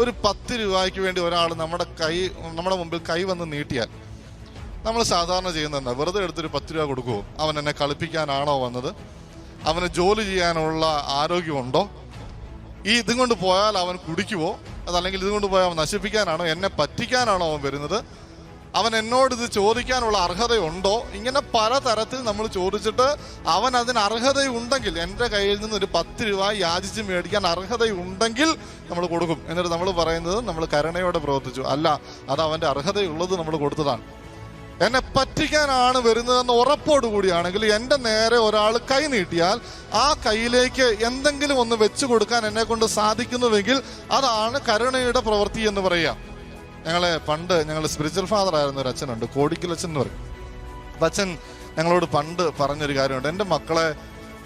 ഒരു പത്ത് രൂപയ്ക്ക് വേണ്ടി ഒരാൾ നമ്മുടെ കൈ നമ്മുടെ മുമ്പിൽ കൈ വന്ന് നീട്ടിയാൽ നമ്മൾ സാധാരണ ചെയ്യുന്നത് എന്താ? വെറുതെ എടുത്തൊരു പത്ത് രൂപ കൊടുക്കുമോ അവൻ എന്നെ കളിപ്പിക്കാനാണോ വന്നത്? അവന് ജോലി ചെയ്യാനുള്ള ആരോഗ്യമുണ്ടോ? ഈ ഇതും കൊണ്ട് പോയാൽ അവൻ കുടിക്കുവോ? അതല്ലെങ്കിൽ ഇതും കൊണ്ട് പോയാൽ അവൻ നശിപ്പിക്കാനാണോ? എന്നെ പറ്റിക്കാനാണോ അവൻ വരുന്നത്? അവൻ എന്നോട് ഇത് ചോദിക്കാനുള്ള അർഹതയുണ്ടോ? ഇങ്ങനെ പലതരത്തിൽ നമ്മൾ ചോദിച്ചിട്ട് അവൻ അതിന് അർഹതയുണ്ടെങ്കിൽ എന്റെ കയ്യിൽ നിന്ന് ഒരു പത്ത് രൂപ യാചിച്ച് മേടിക്കാൻ അർഹതയുണ്ടെങ്കിൽ നമ്മൾ കൊടുക്കും. എന്നിട്ട് നമ്മൾ പറയുന്നത് നമ്മൾ കരുണയോടെ പ്രവർത്തിച്ചു. അല്ല അത് അവന്റെ അർഹതയുള്ളത് നമ്മൾ കൊടുത്തതാണ്. എന്നെ പറ്റിക്കാനാണ് വരുന്നതെന്ന് ഉറപ്പോടുകൂടിയാണെങ്കിൽ എന്റെ നേരെ ഒരാൾ കൈ നീട്ടിയാൽ ആ കയ്യിലേക്ക് എന്തെങ്കിലും ഒന്ന് വെച്ചു കൊടുക്കാൻ എന്നെ കൊണ്ട് സാധിക്കുന്നുവെങ്കിൽ അതാണ് കരുണയുടെ പ്രവൃത്തി എന്ന് പറയാം ഞങ്ങളെ പണ്ട് ഞങ്ങൾ സ്പിരിച്വൽ ഫാദർ ആയിരുന്ന ഒരു അച്ഛനുണ്ട് കോടിക്കൽ അച്ഛൻ എന്ന് പറയും. അപ്പൊ അച്ഛൻ ഞങ്ങളോട് പണ്ട് പറഞ്ഞൊരു കാര്യമുണ്ട് എന്റെ മക്കളെ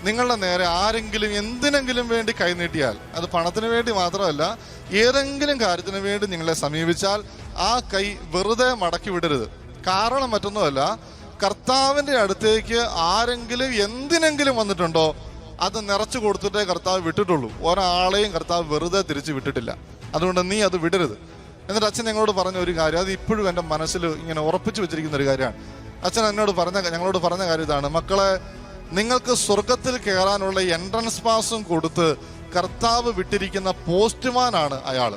നിങ്ങളുടെ നേരെ ആരെങ്കിലും എന്തിനെങ്കിലും വേണ്ടി കൈനീട്ടിയാൽ അത് പണത്തിന് വേണ്ടി മാത്രമല്ല ഏതെങ്കിലും കാര്യത്തിന് വേണ്ടി നിങ്ങളെ സമീപിച്ചാൽ ആ കൈ വെറുതെ മടക്കി വിടരുത്. കാരണം മറ്റൊന്നുമല്ല കർത്താവിന്റെ അടുത്തേക്ക് ആരെങ്കിലും എന്തിനെങ്കിലും വന്നിട്ടുണ്ടോ അത് നിറച്ചു കൊടുത്തിട്ടേ കർത്താവ് വിട്ടിട്ടുള്ളൂ. ഒരാളെയും കർത്താവ് വെറുതെ തിരിച്ചു വിട്ടിട്ടില്ല. അതുകൊണ്ട് നീ അത് വിടരുത്. എന്നിട്ട് അച്ഛൻ ഞങ്ങളോട് പറഞ്ഞ ഒരു കാര്യം അത് ഇപ്പോഴും എന്റെ മനസ്സിൽ ഇങ്ങനെ ഉറപ്പിച്ചു വെച്ചിരിക്കുന്ന ഒരു കാര്യമാണ്. അച്ഛൻ എന്നോട് പറഞ്ഞ ഞങ്ങളോട് പറഞ്ഞ കാര്യം ഇതാണ്. മക്കളെ നിങ്ങൾക്ക് സ്വർഗത്തിൽ കയറാനുള്ള എൻട്രൻസ് പാസും കൊടുത്ത് കർത്താവ് വിട്ടിരിക്കുന്ന പോസ്റ്റ്മാനാണ് അയാൾ.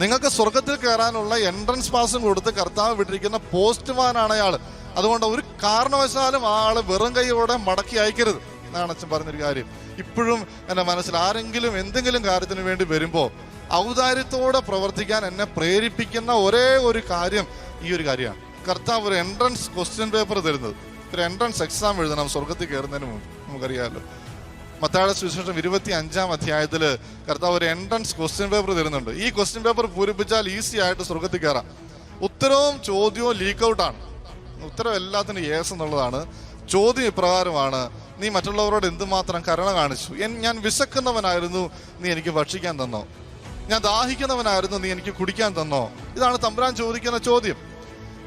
നിങ്ങൾക്ക് സ്വർഗത്തിൽ കയറാനുള്ള എൻട്രൻസ് പാസും കൊടുത്ത് കർത്താവ് വിട്ടിരിക്കുന്ന പോസ്റ്റ്മാനാണ് അയാൾ. അതുകൊണ്ട് ഒരു കാരണവശാലും ആ ആൾ വെറും കൈയോടെ മടക്കി അയക്കരുത്. എന്നാണ് അച്ഛൻ പറഞ്ഞൊരു കാര്യം. ഇപ്പോഴും എന്റെ മനസ്സിൽ ആരെങ്കിലും എന്തെങ്കിലും കാര്യത്തിന് വേണ്ടി വരുമ്പോൾ ഔദാര്യത്തോടെ പ്രവർത്തിക്കാൻ എന്നെ പ്രേരിപ്പിക്കുന്ന ഒരേ ഒരു കാര്യം ഈ ഒരു കാര്യമാണ്. കർത്താവ് ഒരു എൻട്രൻസ് ക്വസ്റ്റ്യൻ പേപ്പർ തരുന്നത്. ഒരു എൻട്രൻസ് എക്സാം എഴുതണം സ്വർഗത്തിൽ കയറുന്നതിന് മുമ്പ്. നമുക്കറിയാമല്ലോ മത്താഴ സുവിശേഷം ഇരുപത്തി അഞ്ചാം അധ്യായത്തിൽ കർത്താവ് ഒരു എൻട്രൻസ് ക്വസ്റ്റ്യൻ പേപ്പർ തരുന്നുണ്ട്. ഈ ക്വസ്റ്റ്യൻ പേപ്പർ പൂരിപ്പിച്ചാൽ ഈസി ആയിട്ട് സ്വർഗത്തിൽ കയറാം. ഉത്തരവും ചോദ്യവും ലീക്ക് ഔട്ടാണ് ഉത്തരം എല്ലാത്തിനും യേസ് എന്നുള്ളതാണ്. ചോദ്യം ഇപ്രകാരമാണ് നീ മറ്റുള്ളവരോട് എന്തുമാത്രം കരുണ കാണിച്ചു? ഞാൻ വിശക്കുന്നവനായിരുന്നു നീ എനിക്ക് ഭക്ഷിക്കാൻ തന്നോ? ഞാൻ ദാഹിക്കുന്നവനായിരുന്നു നീ എനിക്ക് കുടിക്കാൻ തന്നോ? ഇതാണ് തമ്പുരാൻ ചോദിക്കുന്ന ചോദ്യം.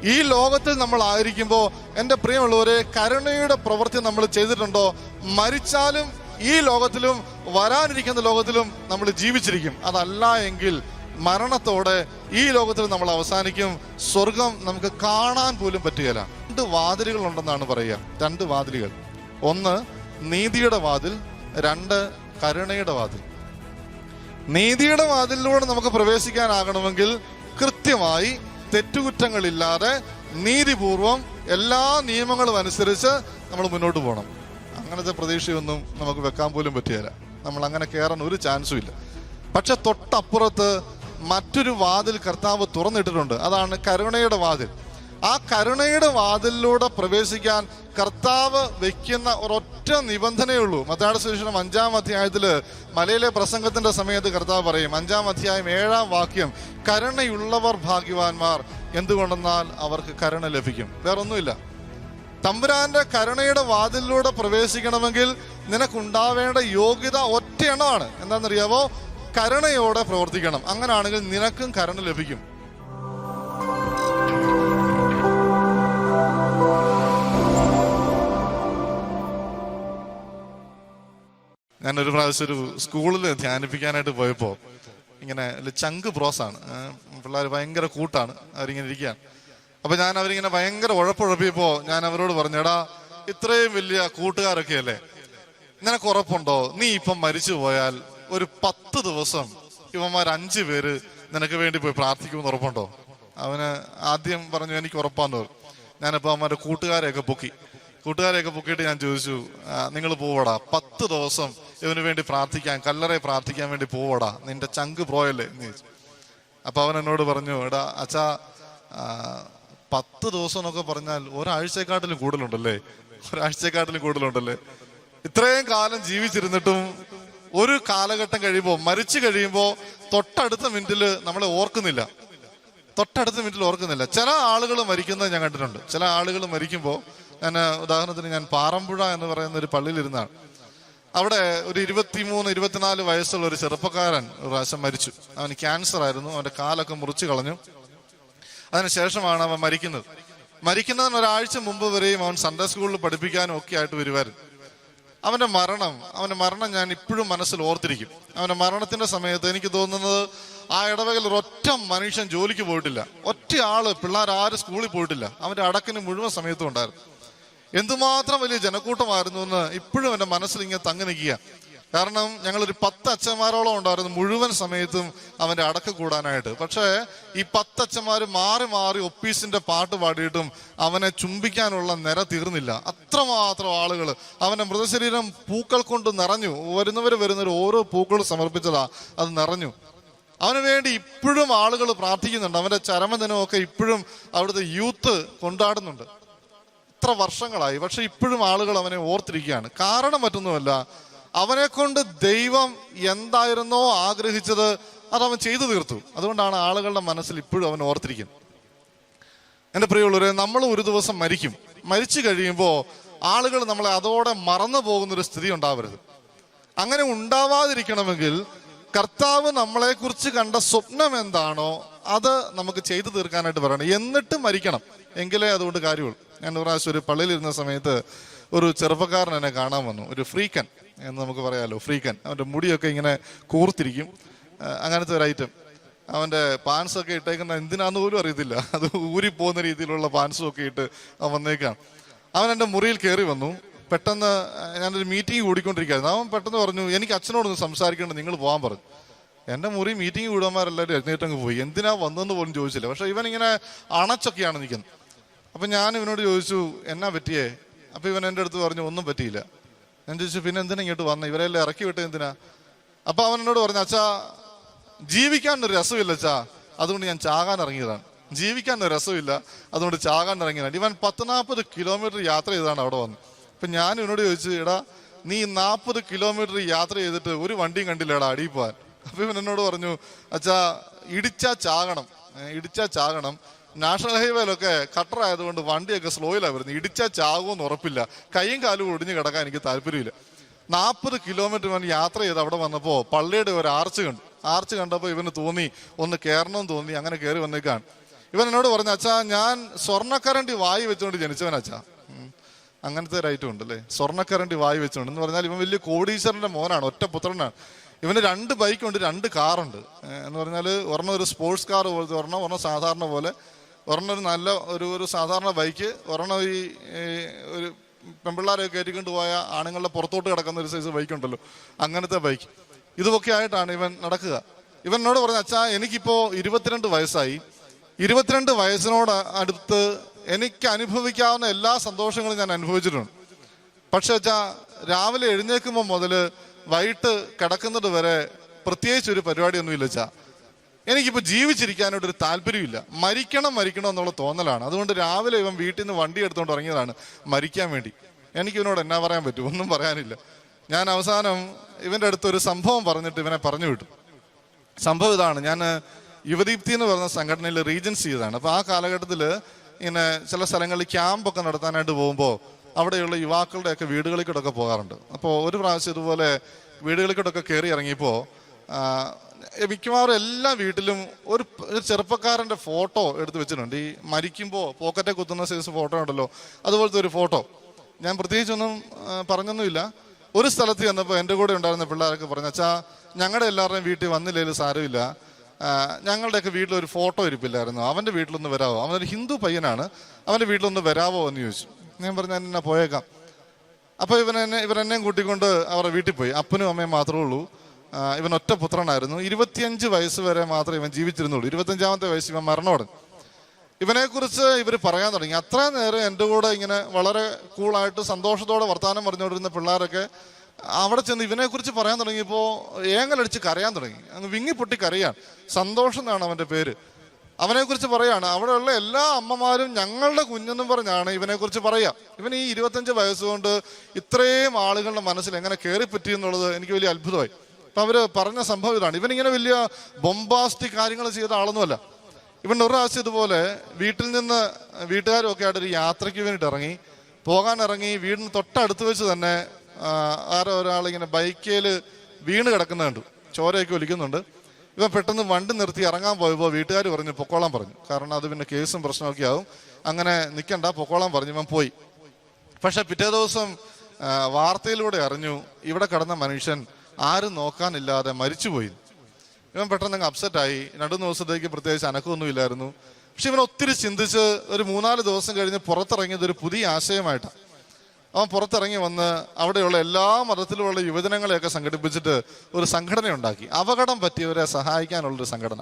ഈ ലോകത്തിൽ നമ്മൾ ആയിരിക്കുമ്പോൾ എന്റെ പ്രിയമുള്ളവരെ കരുണയുടെ പ്രവൃത്തി നമ്മൾ ചെയ്തിട്ടുണ്ടോ? മരിച്ചാലും ഈ ലോകത്തിലും വരാനിരിക്കുന്ന ലോകത്തിലും നമ്മൾ ജീവിച്ചിരിക്കും. അതല്ല എങ്കിൽ മരണത്തോടെ ഈ ലോകത്തിൽ നമ്മൾ അവസാനിക്കും. സ്വർഗം നമുക്ക് കാണാൻ പോലും പറ്റുകയില്ല. രണ്ട് വാതിലുകൾ ഉണ്ടെന്നാണ് പറയുക. രണ്ട് വാതിലുകൾ. ഒന്ന് നീതിയുടെ വാതിൽ രണ്ട് കരുണയുടെ വാതിൽ. നീതിയുടെ വാതിലിലൂടെ നമുക്ക് പ്രവേശിക്കാനാകണമെങ്കിൽ കൃത്യമായി തെറ്റുകുറ്റങ്ങളില്ലാതെ നീതിപൂർവം എല്ലാ നിയമങ്ങളും അനുസരിച്ച് നമ്മൾ മുന്നോട്ട് പോകണം. അങ്ങനത്തെ പ്രതീക്ഷയൊന്നും നമുക്ക് വെക്കാൻ പോലും പറ്റിയല്ല നമ്മൾ അങ്ങനെ കയറാൻ ഒരു ചാൻസും ഇല്ല. പക്ഷെ തൊട്ടപ്പുറത്ത് മറ്റൊരു വാതിൽ കർത്താവ് തുറന്നിട്ടിട്ടുണ്ട്. അതാണ് കരുണയുടെ വാതിൽ. ആ കരുണയുടെ വാതിലിലൂടെ പ്രവേശിക്കാൻ കർത്താവ് വെക്കുന്ന ഒരൊറ്റ നിബന്ധനയേ ഉള്ളൂ. മത്താട് സുവിശേഷം അഞ്ചാം അധ്യായത്തിൽ മലയിലെ പ്രസംഗത്തിന്റെ സമയത്ത് കർത്താവ് പറയും അഞ്ചാം അധ്യായം ഏഴാം വാക്യം കരുണയുള്ളവർ ഭാഗ്യവാന്മാർ എന്തുകൊണ്ടെന്നാൽ അവർക്ക് കരുണ ലഭിക്കും. വേറൊന്നുമില്ല. തമ്പുരാന്റെ കരുണയുടെ വാതിലിലൂടെ പ്രവേശിക്കണമെങ്കിൽ നിനക്കുണ്ടാവേണ്ട യോഗ്യത ഒറ്റ എണ്ണമാണ് എന്താണെന്നറിയാവോ? കരുണയോടെ പ്രവർത്തിക്കണം. അങ്ങനെയാണെങ്കിൽ നിനക്കും കരുണ ലഭിക്കും. ഞാൻ ഒരു പ്രാവശ്യം ഒരു സ്കൂളിൽ ധ്യാനിപ്പിക്കാനായിട്ട് പോയപ്പോൾ ഇങ്ങനെ ചങ്ക് പ്രോസാണ്. പിള്ളേർ ഭയങ്കര കൂട്ടാണ്. അവരിങ്ങനെ ഇരിക്കുകയാണ്. അപ്പൊ ഞാൻ അവരിങ്ങനെ ഭയങ്കര ഉഴപ്പുഴപ്പിയപ്പോ ഞാൻ അവരോട് പറഞ്ഞെടാ ഇത്രയും വലിയ കൂട്ടുകാരൊക്കെ അല്ലേ? നിനക്ക് ഉറപ്പുണ്ടോ? നീ ഇപ്പം മരിച്ചു പോയാൽ ഒരു പത്ത് ദിവസം ഇവന്മാർ അഞ്ചു പേര് നിനക്ക് വേണ്ടി പോയി പ്രാർത്ഥിക്കുമെന്ന് ഉറപ്പുണ്ടോ? അവന് ആദ്യം പറഞ്ഞു എനിക്ക് ഉറപ്പാന്ന് പറഞ്ഞു. ഞാനിപ്പോ അവന്മാരുടെ കൂട്ടുകാരെയൊക്കെ പൊക്കി. കൂട്ടുകാരെയൊക്കെ പൊക്കിയിട്ട് ഞാൻ ചോദിച്ചു നിങ്ങൾ പോവടാ പത്ത് ദിവസം ഇവന് വേണ്ടി പ്രാർത്ഥിക്കാൻ കല്ലറെ പ്രാർത്ഥിക്കാൻ വേണ്ടി പോവടാ. നിന്റെ ചങ്ക് പ്രോയല്ലേ എന്ന് ചോദിച്ചു. അപ്പൊ അവൻ എന്നോട് പറഞ്ഞു എടാ അച്ഛാ പത്ത് ദിവസം എന്നൊക്കെ പറഞ്ഞാൽ ഒരാഴ്ചക്കാട്ടിലും കൂടുതലുണ്ടല്ലേ? ഒരാഴ്ചക്കാട്ടിലും കൂടുതലുണ്ടല്ലേ? ഇത്രയും കാലം ജീവിച്ചിരുന്നിട്ടും ഒരു കാലഘട്ടം കഴിയുമ്പോൾ മരിച്ചു കഴിയുമ്പോൾ തൊട്ടടുത്ത മിനിറ്റിൽ നമ്മളെ ഓർക്കുന്നില്ല. തൊട്ടടുത്ത മിനിറ്റിൽ ഓർക്കുന്നില്ല. ചില ആളുകൾ മരിക്കുന്നത് ഞാൻ കണ്ടിട്ടുണ്ട്. ചില ആളുകൾ മരിക്കുമ്പോൾ ഞാൻ ഉദാഹരണത്തിന് ഞാൻ പാറമ്പുഴ എന്ന് പറയുന്ന ഒരു പള്ളിയിലിരുന്നാണ് അവിടെ ഒരു ഇരുപത്തിമൂന്ന് ഇരുപത്തിനാല് വയസ്സുള്ള ഒരു ചെറുപ്പക്കാരൻ ഒരു പ്രാവശ്യം മരിച്ചു. അവന് ക്യാൻസർ ആയിരുന്നു. അവന്റെ കാലൊക്കെ മുറിച്ചു കളഞ്ഞു. അതിനുശേഷമാണ് അവൻ മരിക്കുന്നത്. മരിക്കുന്നതിന് ഒരാഴ്ച മുമ്പ് വരെയും അവൻ സൺഡേ സ്കൂളിൽ പഠിപ്പിക്കാനും ഒക്കെ ആയിട്ട് വരുമായിരുന്നു അവന്റെ മരണം അവന്റെ മരണം ഞാൻ ഇപ്പോഴും മനസ്സിൽ ഓർത്തിരിക്കും. അവന്റെ മരണത്തിന്റെ സമയത്ത് എനിക്ക് തോന്നുന്നത് ആ ഇടവകയിൽ ഒരൊറ്റ മനുഷ്യൻ ജോലിക്ക് പോയിട്ടില്ല. ഒറ്റ ആൾ പിള്ളേർ ആരും സ്കൂളിൽ പോയിട്ടില്ല. അവന്റെ അടക്കിന് മുഴുവൻ സമയത്തും ഉണ്ടായിരുന്നു. എന്തുമാത്രം വലിയ ജനക്കൂട്ടമായിരുന്നു എന്ന് ഇപ്പോഴും എന്റെ മനസ്സിൽ ഇങ്ങനെ തങ്ങി നിൽക്കുക. കാരണം ഞങ്ങളൊരു പത്ത് അച്ഛന്മാരോളം ഉണ്ടായിരുന്നു. മുഴുവൻ സമയത്തും അവന്റെ അടക്ക് കൂടാനായിട്ട്. പക്ഷേ ഈ പത്ത് അച്ഛന്മാർ മാറി മാറി ഒപ്പീസിന്റെ പാട്ട് പാടിയിട്ടും അവനെ ചുംബിക്കാനുള്ള നിര തീർന്നില്ല. അത്രമാത്രം ആളുകൾ അവന്റെ മൃതശരീരം പൂക്കൾ കൊണ്ട് നിറഞ്ഞു. വരുന്നവർ വരുന്നവർ ഓരോ പൂക്കൾ സമർപ്പിച്ചതാ. അത് നിറഞ്ഞു. അവന് വേണ്ടി ഇപ്പോഴും ആളുകൾ പ്രാർത്ഥിക്കുന്നുണ്ട്. അവന്റെ ചരമദിനമൊക്കെ ഇപ്പോഴും അവിടുത്തെ യൂത്ത് കൊണ്ടാടുന്നുണ്ട്. എത്ര വർഷങ്ങളായി? പക്ഷെ ഇപ്പോഴും ആളുകൾ അവനെ ഓർത്തിരിക്കുകയാണ്. കാരണം മറ്റൊന്നുമല്ല അവനെ കൊണ്ട് ദൈവം എന്തായിരുന്നോ ആഗ്രഹിച്ചത് അത് അവൻ ചെയ്തു തീർത്തു. അതുകൊണ്ടാണ് ആളുകളുടെ മനസ്സിൽ ഇപ്പോഴും അവൻ ഓർത്തിരിക്കുന്നത്. എന്റെ പ്രിയമുള്ളവരെ നമ്മൾ ഒരു ദിവസം മരിക്കും. മരിച്ചു കഴിയുമ്പോൾ ആളുകൾ നമ്മളെ അതോടെ മറന്നു പോകുന്ന ഒരു സ്ഥിതി ഉണ്ടാവരുത്. അങ്ങനെ ഉണ്ടാവാതിരിക്കണമെങ്കിൽ കർത്താവ് നമ്മളെക്കുറിച്ച് കണ്ട സ്വപ്നം എന്താണോ അത് നമുക്ക് ചെയ്തു തീർക്കാനായിട്ട് പറയണം. എന്നിട്ട് മരിക്കണം. എങ്കിലേ അതുകൊണ്ട് കാര്യമുള്ളൂ. ഞാൻ ഒരു പ്രാവശ്യം ഒരു പള്ളിയിലിരുന്ന സമയത്ത് ഒരു ചെറുപ്പക്കാരൻ എന്നെ കാണാൻ വന്നു. ഒരു ഫ്രീക്കൻ എന്ന് നമുക്ക് പറയാമല്ലോ ഫ്രീക്കൻ. അവന്റെ മുടിയൊക്കെ ഇങ്ങനെ കൂർത്തിരിക്കും. അങ്ങനത്തെ ഒരു ഐറ്റം അവന്റെ പാൻസൊക്കെ ഇട്ടേക്കുന്ന എന്തിനാന്ന് പോലും അറിയത്തില്ല. അത് ഊരിപ്പോകുന്ന രീതിയിലുള്ള പാൻസും ഒക്കെ ഇട്ട് അവൻ വന്നേക്കാണ്. അവൻ എന്റെ മുറിയിൽ കയറി വന്നു. പെട്ടെന്ന് ഞാനൊരു മീറ്റിംഗ് കൂടിക്കൊണ്ടിരിക്കുകയായിരുന്നു. അവൻ പെട്ടെന്ന് പറഞ്ഞു എനിക്ക് അച്ഛനോടൊന്ന് സംസാരിക്കേണ്ടത് നിങ്ങൾ പോകാൻ പറഞ്ഞു. എന്റെ മുറി മീറ്റിംഗ് കൂടാന്മാരെല്ലാവരും എഴുന്നേറ്റങ്ങ് പോയി. എന്തിനാ വന്നതെന്ന് പോലും ചോദിച്ചില്ല. പക്ഷെ ഇവൻ ഇങ്ങനെ അണച്ചൊക്കെയാണ് നിൽക്കുന്നത്. അപ്പം ഞാൻ ഇവനോട് ചോദിച്ചു എന്നാ പറ്റിയേ? അപ്പം ഇവൻ എന്റെ അടുത്ത് പറഞ്ഞു ഒന്നും പറ്റിയില്ല. ഞാൻ ചോദിച്ചു പിന്നെ എന്തിനാ ഇങ്ങോട്ട് വന്ന? ഇവരെല്ലാം ഇറക്കി വിട്ടത് എന്തിനാ? അപ്പം അവൻ എന്നോട് പറഞ്ഞു അച്ഛാ ജീവിക്കാൻ ഒരു രസമില്ല അച്ഛാ. അതുകൊണ്ട് ഞാൻ ചാകാൻ ഇറങ്ങിയതാണ്. ജീവിക്കാൻ ഒരു രസമില്ല അതുകൊണ്ട് ചാകാൻ ഇറങ്ങിയതാണ്. ഇവൻ പത്ത് നാൽപ്പത് കിലോമീറ്റർ യാത്ര ചെയ്താണ് അവിടെ വന്നത്. അപ്പൊ ഞാൻ ഇവനോട് ചോദിച്ചു എടാ നീ നാൽപ്പത് കിലോമീറ്റർ യാത്ര ചെയ്തിട്ട് ഒരു വണ്ടിയും കണ്ടില്ലടാ അടിയിൽ പോവാൻ. അപ്പൊ ഇവൻ എന്നോട് പറഞ്ഞു അച്ഛാ ഇടിച്ചാ ചാകണം. ഇടിച്ചാ ചാകണം. നാഷണൽ ഹൈവേയിലൊക്കെ കട്ടർ ആയതുകൊണ്ട് വണ്ടിയൊക്കെ സ്ലോയിലാണ് വരുന്നത്. ഇടിച്ചാ ചാകുമെന്ന് ഉറപ്പില്ല. കൈയും കാലും ഒടിഞ്ഞു കിടക്കാൻ എനിക്ക് താല്പര്യമില്ല. നാൽപ്പത് കിലോമീറ്റർ ഇവൻ യാത്ര ചെയ്ത് അവിടെ വന്നപ്പോൾ പള്ളിയുടെ ഒരു ആർച്ച് കണ്ടു. ആർച്ച് കണ്ടപ്പോൾ ഇവന് തോന്നി ഒന്ന് കയറണമെന്ന് തോന്നി അങ്ങനെ കയറി വന്നേക്കാണ്. ഇവൻ എന്നോട് പറഞ്ഞു അച്ഛാ ഞാൻ സ്വർണക്കരണ്ടി വായി വെച്ചുകൊണ്ട് ജനിച്ചവനച്ഛാ അങ്ങനത്തെ ഒരു ഐറ്റം ഉണ്ട് അല്ലേ സ്വർണക്കരണ്ടി വായി വെച്ചുകൊണ്ട് എന്ന് പറഞ്ഞാൽ ഇവൻ വലിയ കോടീശ്വരന്റെ മോനാണ് ഒറ്റ പുത്രനാണ്. ഇവന് രണ്ട് ബൈക്കുണ്ട് രണ്ട് കാറുണ്ട്. എന്ന് പറഞ്ഞാൽ ഒരെണ്ണം ഒരു സ്പോർട്സ് കാർ പോലത്തെ ഒരെണ്ണം ഒരെണ്ണം സാധാരണ പോലെ. ഒരെണ്ണം ഒരു നല്ല ഒരു ഒരു സാധാരണ ബൈക്ക് ഒരെണ്ണം ഈ ഈ ഒരു പെമ്പിള്ളാരെ കയറ്റിക്കൊണ്ട് പോയ ആണുങ്ങളുടെ പുറത്തോട്ട് കിടക്കുന്ന ഒരു സൈസ് ബൈക്ക് ഉണ്ടല്ലോ അങ്ങനത്തെ ബൈക്ക്. ഇതൊക്കെ ആയിട്ടാണ് ഇവൻ നടക്കുക. ഇവൻ എന്നോട് പറഞ്ഞ അച്ഛാ എനിക്കിപ്പോൾ ഇരുപത്തിരണ്ട് വയസ്സായി. ഇരുപത്തിരണ്ട് വയസ്സിനോട് അടുത്ത് എനിക്ക് അനുഭവിക്കാവുന്ന എല്ലാ സന്തോഷങ്ങളും ഞാൻ അനുഭവിച്ചിട്ടുണ്ട്. പക്ഷേ അച്ഛാ രാവിലെ എഴുന്നേൽക്കുമ്പോൾ മുതൽ വൈകിട്ട് കിടക്കുന്നത് വരെ പ്രത്യേകിച്ച് ഒരു പരിപാടിയൊന്നും ഇല്ല വെച്ചാ എനിക്കിപ്പോൾ ജീവിച്ചിരിക്കാനായിട്ട് ഒരു താല്പര്യമില്ല. മരിക്കണം മരിക്കണം എന്നുള്ള തോന്നലാണ്. അതുകൊണ്ട് രാവിലെ ഇവൻ വീട്ടിൽ നിന്ന് വണ്ടി എടുത്തുകൊണ്ട് ഇറങ്ങിയതാണ് മരിക്കാൻ വേണ്ടി. എനിക്കിവനോട് എന്നാ പറയാൻ പറ്റും? ഒന്നും പറയാനില്ല. ഞാൻ അവസാനം ഇവന്റെ അടുത്ത് ഒരു സംഭവം പറഞ്ഞിട്ട് ഇവനെ പറഞ്ഞു വിട്ടു. സംഭവം ഇതാണ്. ഞാൻ യുവദീപ്തി എന്ന് പറഞ്ഞ സംഘടനയിൽ റീജൻസി ചെയ്തതാണ്. അപ്പോൾ ആ കാലഘട്ടത്തിൽ ഇങ്ങനെ ചില സ്ഥലങ്ങളിൽ ക്യാമ്പൊക്കെ നടത്താനായിട്ട് പോകുമ്പോൾ അവിടെയുള്ള യുവാക്കളുടെയൊക്കെ വീടുകളിൽ കൂടെയൊക്കെ പോകാറുണ്ട്. അപ്പോൾ ഒരു പ്രാവശ്യം ഇതുപോലെ വീടുകളിൽ കൂടെയൊക്കെ കയറി ഇറങ്ങിയപ്പോൾ മിക്കവാറും എല്ലാ വീട്ടിലും ഒരു ചെറുപ്പക്കാരന്റെ ഫോട്ടോ എടുത്ത് വെച്ചിട്ടുണ്ട്. ഈ മരിക്കുമ്പോൾ പോക്കറ്റെ കുത്തുന്ന സൈസ് ഫോട്ടോ ഉണ്ടല്ലോ അതുപോലത്തെ ഒരു ഫോട്ടോ. ഞാൻ പ്രത്യേകിച്ചൊന്നും പറഞ്ഞൊന്നുമില്ല. ഒരു സ്ഥലത്ത് ചെന്നപ്പോൾ എന്റെ കൂടെ ഉണ്ടായിരുന്ന പിള്ളേരൊക്കെ പറഞ്ഞു അച്ഛാ ഞങ്ങളുടെ എല്ലാവരുടെയും വീട്ടിൽ വന്നില്ലെങ്കിലും സാരമില്ല. ഞങ്ങളുടെയൊക്കെ വീട്ടിൽ ഒരു ഫോട്ടോ ഇരിപ്പില്ലായിരുന്നു. അവന്റെ വീട്ടിലൊന്ന് വരാവോ? അവനൊരു ഹിന്ദു പയ്യനാണ്. അവന്റെ വീട്ടിലൊന്ന് വരാവോ? എന്ന് ചോദിച്ചു. ഞാൻ പറഞ്ഞു എന്നാ പോയേക്കാം. അപ്പോൾ ഇവൻ എന്നെ ഇവരെന്നെയും കൂട്ടിക്കൊണ്ട് അവരുടെ വീട്ടിൽ പോയി. അപ്പനും അമ്മയും മാത്രമേ ഉള്ളൂ. ഇവൻ ഒറ്റ പുത്രനായിരുന്നു. ഇരുപത്തിയഞ്ച് വയസ്സ് വരെ മാത്രമേ ഇവൻ ജീവിച്ചിരുന്നുള്ളൂ. ഇരുപത്തഞ്ചാമത്തെ വയസ്സ് ഇവൻ മരണമടഞ്ഞു ഇവനെക്കുറിച്ച് ഇവർ പറയാൻ തുടങ്ങി. അത്ര നേരം എന്റെ കൂടെ ഇങ്ങനെ വളരെ കൂളായിട്ട് സന്തോഷത്തോടെ വർത്തമാനം പറഞ്ഞുകൊണ്ടിരുന്ന പിള്ളേരൊക്കെ അവിടെ ചെന്ന് ഇവനെക്കുറിച്ച് പറയാൻ തുടങ്ങിയപ്പോൾ ഏങ്ങലടിച്ച് കരയാൻ തുടങ്ങി. അങ്ങ് വിങ്ങി പൊട്ടി കരയാണ്. സന്തോഷം എന്നാണ് അവന്റെ പേര്. അവനെക്കുറിച്ച് പറയാണ്. അവിടെയുള്ള എല്ലാ അമ്മമാരും ഞങ്ങളുടെ കുഞ്ഞെന്നും പറഞ്ഞാണ് ഇവനെക്കുറിച്ച് പറയുക ഇവൻ ഈ ഇരുപത്തഞ്ച് വയസ്സുകൊണ്ട് ഇത്രയും ആളുകളുടെ മനസ്സിൽ എങ്ങനെ കയറിപ്പറ്റി എന്നുള്ളത് എനിക്ക് വലിയ അത്ഭുതമായി. അപ്പൊ അവർ പറഞ്ഞ സംഭവം ഇതാണ്. ഇങ്ങനെ വലിയ ബൊംബാസ്റ്റി കാര്യങ്ങൾ ചെയ്ത ആളൊന്നുമല്ല. ഇവൻ ഒരു പ്രാവശ്യം ഇതുപോലെ വീട്ടിൽ നിന്ന് വീട്ടുകാരും ഒക്കെ ആയിട്ട് ഒരു യാത്രയ്ക്ക് വേണ്ടിയിട്ട് ഇറങ്ങി. പോകാൻ ഇറങ്ങി വീടിന് തൊട്ടടുത്ത് വെച്ച് തന്നെ ആരോ ഒരാൾ ഇങ്ങനെ ബൈക്കേൽ വീണ് കിടക്കുന്ന കണ്ടു. ചോരയൊക്കെ ഒലിക്കുന്നുണ്ട്. ഇവൻ പെട്ടെന്ന് വണ്ടി നിർത്തി ഇറങ്ങാൻ പോയപ്പോൾ വീട്ടുകാർ പറഞ്ഞു പൊക്കോളാൻ പറഞ്ഞു. കാരണം അത് പിന്നെ കേസും പ്രശ്നമൊക്കെ ആവും. അങ്ങനെ നിൽക്കണ്ട പൊക്കോളാൻ പറഞ്ഞു ഇവൻ പോയി. പക്ഷെ പിറ്റേ ദിവസം വാർത്തയിലൂടെ അറിഞ്ഞു ഇവിടെ കിടന്ന മനുഷ്യൻ ആരും നോക്കാനില്ലാതെ മരിച്ചുപോയി. ഇവൻ പെട്ടെന്ന് അങ്ങ് അപ്സെറ്റായി രണ്ടു ദിവസത്തേക്ക് പ്രത്യേകിച്ച് അനക്കമൊന്നുമില്ലായിരുന്നു പക്ഷെ ഇവൻ ഒത്തിരി ചിന്തിച്ച് ഒരു മൂന്നാൽ ദിവസം കഴിഞ്ഞ് പുറത്തിറങ്ങിയത് ഒരു പുതിയ ആശയമായിട്ടാണ്. അവൻ പുറത്തിറങ്ങി വന്ന് അവിടെയുള്ള എല്ലാ മതത്തിലുമുള്ള യുവജനങ്ങളെയൊക്കെ സംഘടിപ്പിച്ചിട്ട് ഒരു സംഘടന ഉണ്ടാക്കി അപകടം പറ്റിയവരെ സഹായിക്കാനുള്ളൊരു സംഘടന.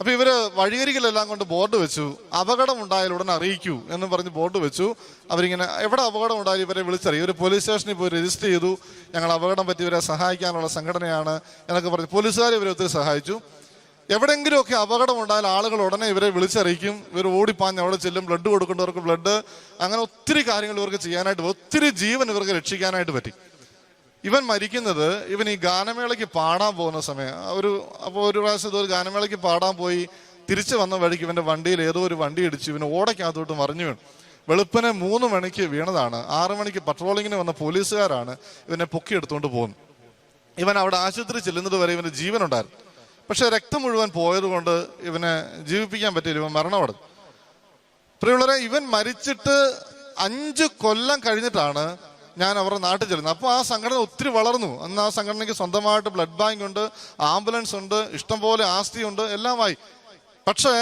അപ്പോൾ ഇവർ വഴിയരികിലെല്ലാം കൊണ്ട് ബോർഡ് വെച്ചു. അപകടം ഉണ്ടായാൽ ഉടനെ അറിയിക്കൂ എന്ന് പറഞ്ഞ് ബോർഡ് വെച്ചു. അവരിങ്ങനെ എവിടെ അപകടം ഉണ്ടായാലും ഇവരെ വിളിച്ചറിയും. ഇവർ പോലീസ് സ്റ്റേഷനിൽ പോയി രജിസ്റ്റർ ചെയ്തു. ഞങ്ങൾ അപകടം പറ്റിയവരെ സഹായിക്കാനുള്ള സംഘടനയാണ് എന്നൊക്കെ പറഞ്ഞ് പോലീസുകാർ ഇവരെ ഒത്തിരി സഹായിച്ചു. എവിടെയെങ്കിലുമൊക്കെ അപകടം ഉണ്ടായാൽ ആളുകൾ ഉടനെ ഇവരെ വിളിച്ചറിയിക്കും. ഇവർ ഓടിപ്പാഞ്ഞ് അവിടെ ചെല്ലും. ബ്ലഡ് കൊടുക്കേണ്ടവർക്ക് ബ്ലഡ്. അങ്ങനെ ഒത്തിരി കാര്യങ്ങൾ ഇവർക്ക് ചെയ്യാനായിട്ട് ഒത്തിരി ജീവൻ ഇവർക്ക് രക്ഷിക്കാനായിട്ട് പറ്റി. ഇവൻ മരിക്കുന്നത് ഇവൻ ഈ ഗാനമേളയ്ക്ക് പാടാൻ പോകുന്ന സമയം. ഒരു അപ്പോൾ ഒരു പ്രാവശ്യം ഇതൊരു ഗാനമേളയ്ക്ക് പാടാൻ പോയി. തിരിച്ചു വന്ന വഴിക്ക് ഇവന്റെ വണ്ടിയിൽ ഏതോ ഒരു വണ്ടി ഇടിച്ചു. ഇവന് ഓടയ്ക്കകത്തോട്ട് മറിഞ്ഞു വീണു. വെളുപ്പിനെ മൂന്ന് മണിക്ക് വീണതാണ്. ആറു മണിക്ക് പട്രോളിങ്ങിന് വന്ന പോലീസുകാരാണ് ഇവനെ പൊക്കിയെടുത്തുകൊണ്ട് പോകുന്നത്. ഇവൻ അവിടെ ആശുപത്രി ചെല്ലുന്നത് വരെ ഇവന്റെ ജീവനുണ്ടായിരുന്നു. പക്ഷെ രക്തം മുഴുവൻ പോയത് കൊണ്ട് ഇവനെ ജീവിപ്പിക്കാൻ പറ്റില്ല ഇവൻ മരണമടഞ്ഞു പ്രിയുള്ളവരെ ഇവൻ മരിച്ചിട്ട് അഞ്ച് കൊല്ലം കഴിഞ്ഞിട്ടാണ് ഞാൻ അവരുടെ നാട്ടിൽ ചെല്ലുന്നത്. അപ്പോൾ ആ സംഘടന ഒത്തിരി വളർന്നു. അന്ന് ആ സംഘടനയ്ക്ക് സ്വന്തമായിട്ട് ബ്ലഡ് ബാങ്ക് ഉണ്ട് ആംബുലൻസ് ഉണ്ട് ഇഷ്ടംപോലെ ആസ്തിയുണ്ട് എല്ലാമായി. പക്ഷേ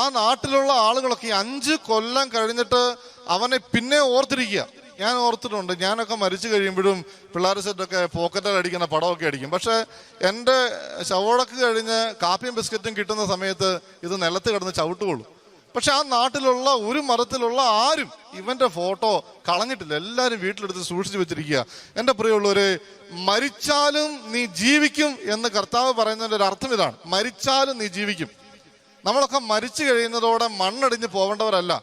ആ നാട്ടിലുള്ള ആളുകളൊക്കെ അഞ്ച് കൊല്ലം കഴിഞ്ഞിട്ട് അവനെ പിന്നെ ഓർത്തിരിക്കുക. ഞാൻ ഓർത്തിട്ടുണ്ട് ഞാനൊക്കെ മരിച്ചു കഴിയുമ്പോഴും പിള്ളേർ സെറ്റൊക്കെ പോക്കറ്റിൽ അടിക്കുന്ന പടമൊക്കെ അടിക്കും. പക്ഷേ എന്റെ ശവോടക്ക് കഴിഞ്ഞ് കാപ്പിയും ബിസ്ക്കറ്റും കിട്ടുന്ന സമയത്ത് ഇത് നിലത്ത് കിടന്ന് ചവിട്ടുകൊള്ളു. പക്ഷെ ആ നാട്ടിലുള്ള ഒരു മതത്തിലുള്ള ആരും ഇവന്റെ ഫോട്ടോ കളഞ്ഞിട്ടില്ല. എല്ലാവരും വീട്ടിലെടുത്ത് സൂക്ഷിച്ചു വെച്ചിരിക്കുക. എന്റെ പ്രിയമുള്ളവരെ മരിച്ചാലും നീ ജീവിക്കും എന്ന് കർത്താവ് പറയുന്നതിന്റെ ഒരു അർത്ഥം ഇതാണ്. മരിച്ചാലും നീ ജീവിക്കും. നമ്മളൊക്കെ മരിച്ചു കഴിയുന്നതോടെ മണ്ണടിഞ്ഞ് പോവേണ്ടവരല്ല.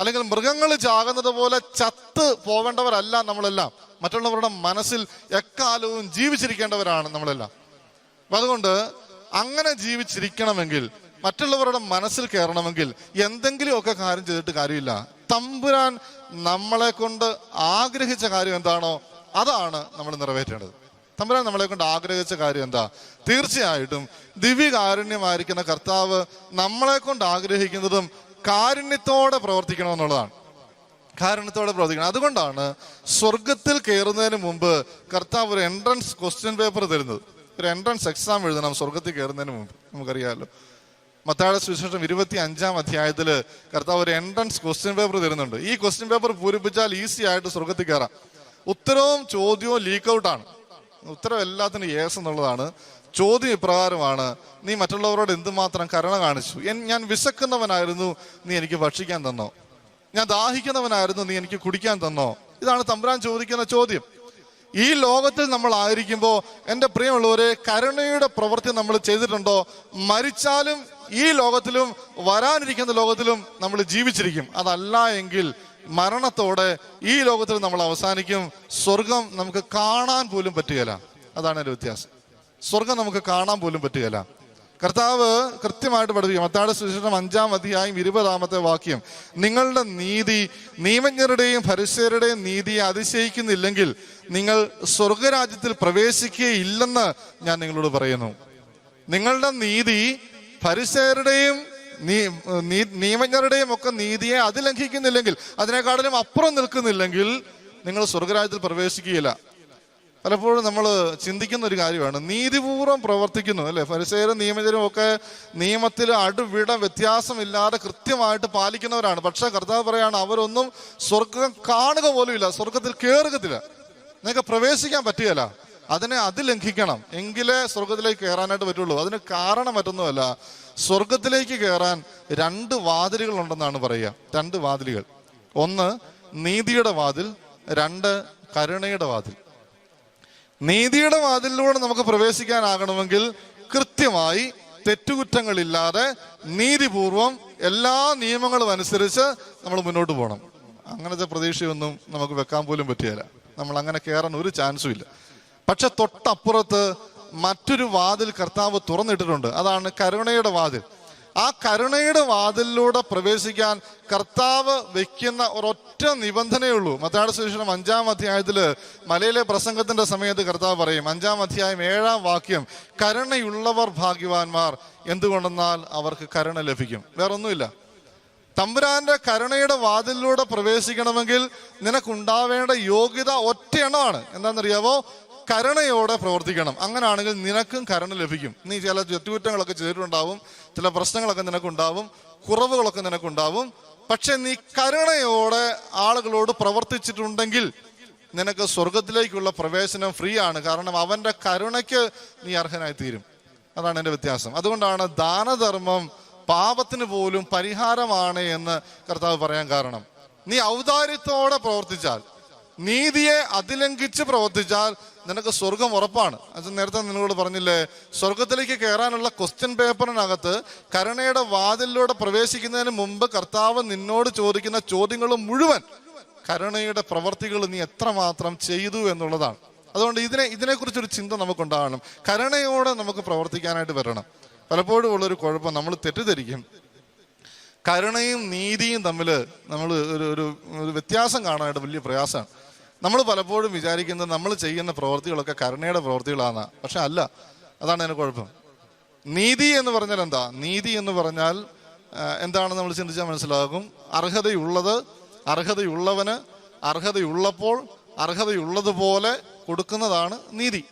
അല്ലെങ്കിൽ മൃഗങ്ങൾ ചാകുന്നത് പോലെ ചത്ത് പോവേണ്ടവരല്ല നമ്മളെല്ലാം. മറ്റുള്ളവരുടെ മനസ്സിൽ എക്കാലവും ജീവിച്ചിരിക്കേണ്ടവരാണ് നമ്മളെല്ലാം. അപ്പൊ അതുകൊണ്ട് അങ്ങനെ ജീവിച്ചിരിക്കണമെങ്കിൽ മറ്റുള്ളവരുടെ മനസ്സിൽ കയറണമെങ്കിൽ എന്തെങ്കിലുമൊക്കെ കാര്യം ചെയ്തിട്ട് കാര്യമില്ല. തമ്പുരാൻ നമ്മളെ കൊണ്ട് ആഗ്രഹിച്ച കാര്യം എന്താണോ അതാണ് നമ്മൾ നിറവേറ്റേണ്ടത്. തമ്പുരാൻ നമ്മളെ കൊണ്ട് ആഗ്രഹിച്ച കാര്യം എന്താ? തീർച്ചയായിട്ടും ദിവ്യകാരുണ്യമായിരിക്കുന്ന കർത്താവ് നമ്മളെ കൊണ്ട് ആഗ്രഹിക്കുന്നതും കാരുണ്യത്തോടെ പ്രവർത്തിക്കണമെന്നുള്ളതാണ്. കാരണത്തോടെ പ്രവർത്തിക്കണം. അതുകൊണ്ടാണ് സ്വർഗത്തിൽ കയറുന്നതിന് മുമ്പ് കർത്താവ് ഒരു എൻട്രൻസ് ക്വസ്റ്റ്യൻ പേപ്പർ തരുന്നത്. ഒരു എൻട്രൻസ് എക്സാം എഴുതണം സ്വർഗത്തിൽ കയറുന്നതിന് മുമ്പ്. നമുക്കറിയാമല്ലോ മത്താഴ സുവിശേഷം ഇരുപത്തി അഞ്ചാം അധ്യായത്തിൽ കർത്താവ് ഒരു എൻട്രൻസ് ക്വസ്റ്റ്യൻ പേപ്പർ തരുന്നുണ്ട്. ഈ ക്വസ്റ്റ്യൻ പേപ്പർ പൂരിപ്പിച്ചാൽ ഈസി ആയിട്ട് സ്വർഗത്തിൽ കയറാം. ഉത്തരവും ചോദ്യവും ലീക്ക് ഔട്ടാണ് ഉത്തരം എല്ലാത്തിനും യേസ് എന്നുള്ളതാണ് ചോദ്യം ഇപ്രകാരമാണ് നീ മറ്റുള്ളവരോട് എന്തുമാത്രം കരുണ കാണിച്ചു? ഞാൻ വിശക്കുന്നവനായിരുന്നു നീ എനിക്ക് ഭക്ഷിക്കാൻ തന്നോ? ഞാൻ ദാഹിക്കുന്നവനായിരുന്നു നീ എനിക്ക് കുടിക്കാൻ തന്നോ? ഇതാണ് തമ്പുരാൻ ചോദിക്കുന്ന ചോദ്യം. ഈ ലോകത്തിൽ നമ്മൾ ആയിരിക്കുമ്പോൾ എന്റെ പ്രിയമുള്ളവരെ കരുണയുടെ പ്രവൃത്തി നമ്മൾ ചെയ്തിട്ടുണ്ടോ? മരിച്ചാലും ഈ ലോകത്തിലും വരാനിരിക്കുന്ന ലോകത്തിലും നമ്മൾ ജീവിച്ചിരിക്കും. അതല്ല എങ്കിൽ മരണത്തോടെ ഈ ലോകത്തിൽ നമ്മൾ അവസാനിക്കും. സ്വർഗം നമുക്ക് കാണാൻ പോലും പറ്റുകയില്ല. അതാണ് എന്റെ വ്യത്യാസം. സ്വർഗം നമുക്ക് കാണാൻ പോലും പറ്റുകയില്ല. കർത്താവ് കൃത്യമായിട്ട് പഠിപ്പിക്കും. മത്താട് സുവിശേഷം അഞ്ചാം അധ്യായം ഇരുപതാമത്തെ വാക്യം. നിങ്ങളുടെ നീതി നിയമജ്ഞരുടെയും ഫരിസയരുടെയും നീതിയെ അതിശയിക്കുന്നില്ലെങ്കിൽ നിങ്ങൾ സ്വർഗരാജ്യത്തിൽ പ്രവേശിക്കുകയില്ലെന്ന് ഞാൻ നിങ്ങളോട് പറയുന്നു. നിങ്ങളുടെ നീതി നീ- നിയമജ്ഞരുടെയും ഒക്കെ നീതിയെ അതിലംഘിക്കുന്നില്ലെങ്കിൽ അതിനെക്കാട്ടിലും അപ്പുറം നിൽക്കുന്നില്ലെങ്കിൽ നിങ്ങൾ സ്വർഗരാജ്യത്തിൽ പ്രവേശിക്കുകയില്ല. പലപ്പോഴും നമ്മൾ ചിന്തിക്കുന്ന ഒരു കാര്യമാണ്. നീതിപൂർവം പ്രവർത്തിക്കുന്നു അല്ലേ? ഫരിസേരും നിയമജരും ഒക്കെ നിയമത്തിൽ അടുവിട വ്യത്യാസമില്ലാതെ കൃത്യമായിട്ട് പാലിക്കുന്നവരാണ്. പക്ഷെ കർത്താവ് പറയാണ് അവരൊന്നും സ്വർഗം കാണുക പോലുമില്ല സ്വർഗത്തിൽ കയറുകത്തില്ല നിങ്ങൾക്ക് പ്രവേശിക്കാൻ പറ്റുകയില്ല. അതിനെ അതിലംഘിക്കണം. എങ്കിലേ സ്വർഗത്തിലേക്ക് കയറാനായിട്ട് പറ്റുള്ളൂ. അതിന് കാരണം മറ്റൊന്നുമല്ല. സ്വർഗത്തിലേക്ക് കയറാൻ രണ്ട് വാതിലുകൾ ഉണ്ടെന്നാണ് പറയുക. രണ്ട് വാതിലുകൾ. ഒന്ന് നീതിയുടെ വാതിൽ രണ്ട് കരുണയുടെ വാതിൽ. നീതിയുടെ വാതിലിലൂടെ നമുക്ക് പ്രവേശിക്കാനാകണമെങ്കിൽ കൃത്യമായി തെറ്റുകുറ്റങ്ങളില്ലാതെ നീതിപൂർവം എല്ലാ നിയമങ്ങളും അനുസരിച്ച് നമ്മൾ മുന്നോട്ട് പോകണം. അങ്ങനത്തെ പ്രതീക്ഷയൊന്നും നമുക്ക് വെക്കാൻ പോലും പറ്റിയല്ല നമ്മൾ അങ്ങനെ കയറാൻ ഒരു ചാൻസും ഇല്ല. പക്ഷെ തൊട്ടപ്പുറത്ത് മറ്റൊരു വാതിൽ കർത്താവ് തുറന്നിട്ടിട്ടുണ്ട്. അതാണ് കരുണയുടെ വാതിൽ. ആ കരുണയുടെ വാതിലിലൂടെ പ്രവേശിക്കാൻ കർത്താവ് വെക്കുന്ന ഒരൊറ്റ നിബന്ധനയുള്ളൂ മത്താട് സുവിശേഷം അഞ്ചാം അധ്യായത്തിൽ മലയിലെ പ്രസംഗത്തിന്റെ സമയത്ത് കർത്താവ് പറയും അഞ്ചാം അധ്യായം ഏഴാം വാക്യം കരുണയുള്ളവർ ഭാഗ്യവാന്മാർ എന്തുകൊണ്ടെന്നാൽ അവർക്ക് കരുണ ലഭിക്കും. വേറൊന്നുമില്ല. തമ്പുരാന്റെ കരുണയുടെ വാതിലിലൂടെ പ്രവേശിക്കണമെങ്കിൽ നിനക്കുണ്ടാവേണ്ട യോഗ്യത ഒറ്റ എണ്ണമാണ് എന്താണെന്നറിയാവോ? കരുണയോടെ പ്രവർത്തിക്കണം. അങ്ങനെയാണെങ്കിൽ നിനക്കും കരുണ ലഭിക്കും. നീ ചില തെറ്റുകുറ്റങ്ങളൊക്കെ ചെയ്തിട്ടുണ്ടാവും. ചില പ്രശ്നങ്ങളൊക്കെ നിനക്കുണ്ടാവും. കുറവുകളൊക്കെ നിനക്കുണ്ടാവും. പക്ഷെ നീ കരുണയോടെ ആളുകളോട് പ്രവർത്തിച്ചിട്ടുണ്ടെങ്കിൽ നിനക്ക് സ്വർഗത്തിലേക്കുള്ള പ്രവേശനം ഫ്രീ ആണ്. കാരണം അവന്റെ കരുണയ്ക്ക് നീ അർഹനായി തീരും. അതാണ് എന്റെ വ്യത്യാസം. അതുകൊണ്ടാണ് ദാനധർമ്മം പാപത്തിന് പോലും പരിഹാരമാണ് എന്ന് കർത്താവ് പറയാൻ കാരണം. നീ ഔദാര്യത്തോടെ പ്രവർത്തിച്ചാൽ നീതിയെ അതിലംഘിച്ച് പ്രവർത്തിച്ചാൽ നിനക്ക് സ്വർഗം ഉറപ്പാണ്. അത് നേരത്തെ നിങ്ങളോട് പറഞ്ഞില്ലേ സ്വർഗത്തിലേക്ക് കയറാനുള്ള ക്വസ്റ്റ്യൻ പേപ്പറിനകത്ത് കരുണയുടെ വാതിലിലൂടെ പ്രവേശിക്കുന്നതിന് മുമ്പ് കർത്താവ് നിന്നോട് ചോദിക്കുന്ന ചോദ്യങ്ങൾ മുഴുവൻ കരുണയുടെ പ്രവർത്തികൾ നീ എത്രമാത്രം ചെയ്തു എന്നുള്ളതാണ്. അതുകൊണ്ട് ഇതിനെ ഇതിനെക്കുറിച്ചൊരു ചിന്ത നമുക്കുണ്ടാകണം. കരുണയോടെ നമുക്ക് പ്രവർത്തിക്കാനായിട്ട് വരണം. പലപ്പോഴും ഉള്ളൊരു കുഴപ്പം നമ്മൾ തെറ്റിദ്ധരിക്കും. കരുണയും നീതിയും തമ്മിൽ നമ്മൾ ഒരു ഒരു വ്യത്യാസം കാണാനായിട്ട് വലിയ പ്രയാസമാണ്. നമ്മൾ പലപ്പോഴും വിചാരിക്കുന്നത് നമ്മൾ ചെയ്യുന്ന പ്രവൃത്തികളൊക്കെ കരുണയുടെ പ്രവൃത്തികളാണ്. പക്ഷെ അല്ല. അതാണ് അതിന് കുഴപ്പം. നീതി എന്ന് പറഞ്ഞാൽ എന്താ? നീതി എന്ന് പറഞ്ഞാൽ എന്താണ് നമ്മൾ ചിന്തിച്ചാൽ മനസ്സിലാകും. അർഹതയുള്ളത് അർഹതയുള്ളവന് അർഹതയുള്ളപ്പോൾ അർഹതയുള്ളതുപോലെ കൊടുക്കുന്നതാണ് നീതി.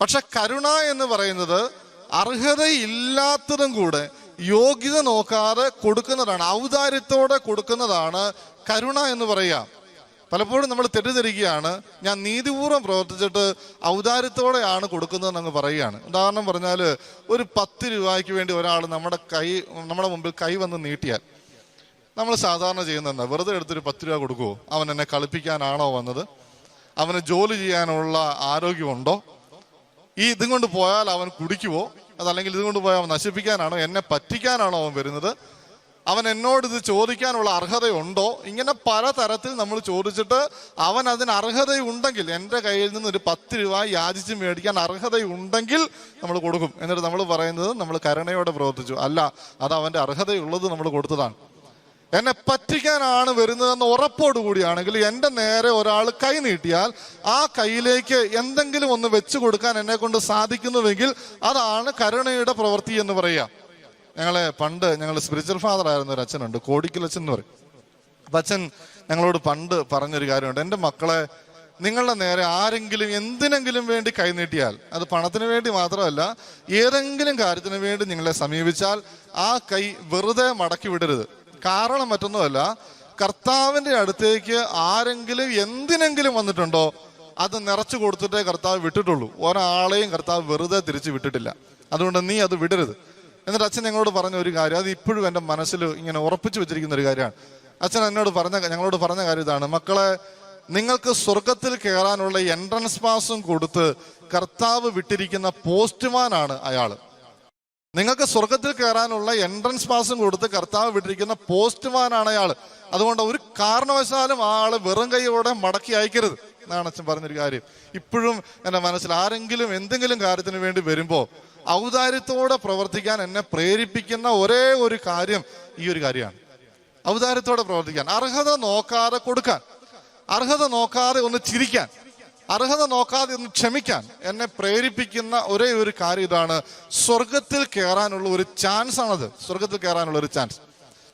പക്ഷെ കരുണ എന്ന് പറയുന്നത് അർഹതയില്ലാത്തതും കൂടെ യോഗ്യത നോക്കാതെ കൊടുക്കുന്നതാണ് ഔദാര്യത്തോടെ കൊടുക്കുന്നതാണ് കരുണ എന്ന് പറയുക. പലപ്പോഴും നമ്മൾ തെറ്റിദ്ധരിക്കുകയാണ്. ഞാൻ നീതിപൂർവം പ്രവർത്തിച്ചിട്ട് ഔദാര്യത്തോടെയാണ് കൊടുക്കുന്നതെന്ന് അങ്ങ് പറയുകയാണ്. ഉദാഹരണം പറഞ്ഞാൽ ഒരു പത്ത് രൂപയ്ക്ക് വേണ്ടി ഒരാൾ നമ്മുടെ കൈ നമ്മുടെ മുമ്പിൽ കൈ വന്ന് നീട്ടിയാൽ നമ്മൾ സാധാരണ ചെയ്യുന്ന വെറുതെ എടുത്തൊരു പത്ത് രൂപ കൊടുക്കുമോ അവൻ എന്നെ കളിപ്പിക്കാനാണോ വന്നത്? അവന് ജോലി ചെയ്യാനുള്ള ആരോഗ്യമുണ്ടോ? ഈ ഇതും കൊണ്ട് പോയാൽ അവൻ കുടിക്കുവോ? അതല്ലെങ്കിൽ ഇതും കൊണ്ട് പോയാൽ അവൻ നശിപ്പിക്കാനാണോ? എന്നെ പറ്റിക്കാനാണോ അവൻ വരുന്നത്? അവൻ എന്നോട് ഇത് ചോദിക്കാനുള്ള അർഹതയുണ്ടോ? ഇങ്ങനെ പല തരത്തിൽ നമ്മൾ ചോദിച്ചിട്ട് അവൻ അതിന് അർഹതയുണ്ടെങ്കിൽ എന്റെ കയ്യിൽ നിന്ന് ഒരു പത്ത് രൂപ യാചിച്ച് മേടിക്കാൻ അർഹതയുണ്ടെങ്കിൽ നമ്മൾ കൊടുക്കും. എന്നിട്ട് നമ്മൾ പറയുന്നത് നമ്മൾ കരുണയോടെ പ്രവർത്തിച്ചു. അല്ല അത് അവന്റെ അർഹതയുള്ളത് നമ്മൾ കൊടുത്തതാണ്. എന്നെ പറ്റിക്കാനാണ് വരുന്നതെന്ന് ഉറപ്പോട് കൂടിയാണെങ്കിൽ എന്റെ നേരെ ഒരാൾ കൈ നീട്ടിയാൽ ആ കയ്യിലേക്ക് എന്തെങ്കിലും ഒന്ന് വെച്ചു കൊടുക്കാൻ എന്നെ കൊണ്ട് സാധിക്കുന്നുവെങ്കിൽ അതാണ് കരുണയുടെ പ്രവൃത്തി എന്ന് പറയുക. ഞങ്ങളെ പണ്ട് ഞങ്ങൾ സ്പിരിച്വൽ ഫാദർ ആയിരുന്ന ഒരു അച്ഛനുണ്ട് കോടിക്കൽ അച്ഛൻ എന്ന് പറയും. അപ്പൊ അച്ഛൻ ഞങ്ങളോട് പണ്ട് പറഞ്ഞൊരു കാര്യമുണ്ട്. എന്റെ മക്കളെ നിങ്ങളുടെ നേരെ ആരെങ്കിലും എന്തിനെങ്കിലും വേണ്ടി കൈനീട്ടിയാൽ അത് പണത്തിന് വേണ്ടി മാത്രമല്ല ഏതെങ്കിലും കാര്യത്തിന് വേണ്ടി നിങ്ങളെ സമീപിച്ചാൽ ആ കൈ വെറുതെ മടക്കി വിടരുത്. കാരണം മറ്റൊന്നുമല്ല കർത്താവിന്റെ അടുത്തേക്ക് ആരെങ്കിലും എന്തിനെങ്കിലും വന്നിട്ടുണ്ടോ അത് നിറച്ചു കൊടുത്തിട്ടേ കർത്താവ് വിട്ടിട്ടുള്ളൂ. ഒരാളെയും കർത്താവ് വെറുതെ തിരിച്ചു വിട്ടിട്ടില്ല. അതുകൊണ്ട് നീ അത് വിടരുത്. എന്നിട്ട് അച്ഛൻ ഞങ്ങളോട് പറഞ്ഞ ഒരു കാര്യം അത് ഇപ്പോഴും എന്റെ മനസ്സിൽ ഇങ്ങനെ ഉറപ്പിച്ചു വെച്ചിരിക്കുന്ന ഒരു കാര്യമാണ്. അച്ഛൻ എന്നോട് പറഞ്ഞ ഞങ്ങളോട് പറഞ്ഞ കാര്യം ഇതാണ്. മക്കളെ നിങ്ങൾക്ക് സ്വർഗത്തിൽ കയറാനുള്ള എൻട്രൻസ് പാസും കൊടുത്ത് കർത്താവ് വിട്ടിരിക്കുന്ന പോസ്റ്റ്മാനാണ് അയാൾ. നിങ്ങൾക്ക് സ്വർഗത്തിൽ കയറാനുള്ള എൻട്രൻസ് പാസും കൊടുത്ത് കർത്താവ് വിട്ടിരിക്കുന്ന പോസ്റ്റ്മാനാണ് അയാൾ. അതുകൊണ്ട് ഒരു കാരണവശാലും ആൾ വെറും കൈയോടെ മടക്കി അയക്കരുത് എന്നാണ് അച്ഛൻ പറഞ്ഞൊരു കാര്യം. ഇപ്പോഴും എന്റെ മനസ്സിൽ ആരെങ്കിലും എന്തെങ്കിലും കാര്യത്തിന് വേണ്ടി വരുമ്പോൾ ഔദാര്യത്തോടെ പ്രവർത്തിക്കാൻ എന്നെ പ്രേരിപ്പിക്കുന്ന ഒരേ ഒരു കാര്യം ഈ ഒരു കാര്യമാണ്. ഔദാര്യത്തോടെ പ്രവർത്തിക്കാൻ. അർഹത നോക്കാതെ കൊടുക്കാൻ. അർഹത നോക്കാതെ ഒന്ന് ചിരിക്കാൻ. അർഹത നോക്കാതെ ഒന്ന് ക്ഷമിക്കാൻ എന്നെ പ്രേരിപ്പിക്കുന്ന ഒരേ ഒരു കാര്യം ഇതാണ്. സ്വർഗത്തിൽ കയറാനുള്ള ഒരു ചാൻസ് ആണത്. സ്വർഗത്തിൽ കയറാനുള്ള ഒരു ചാൻസ്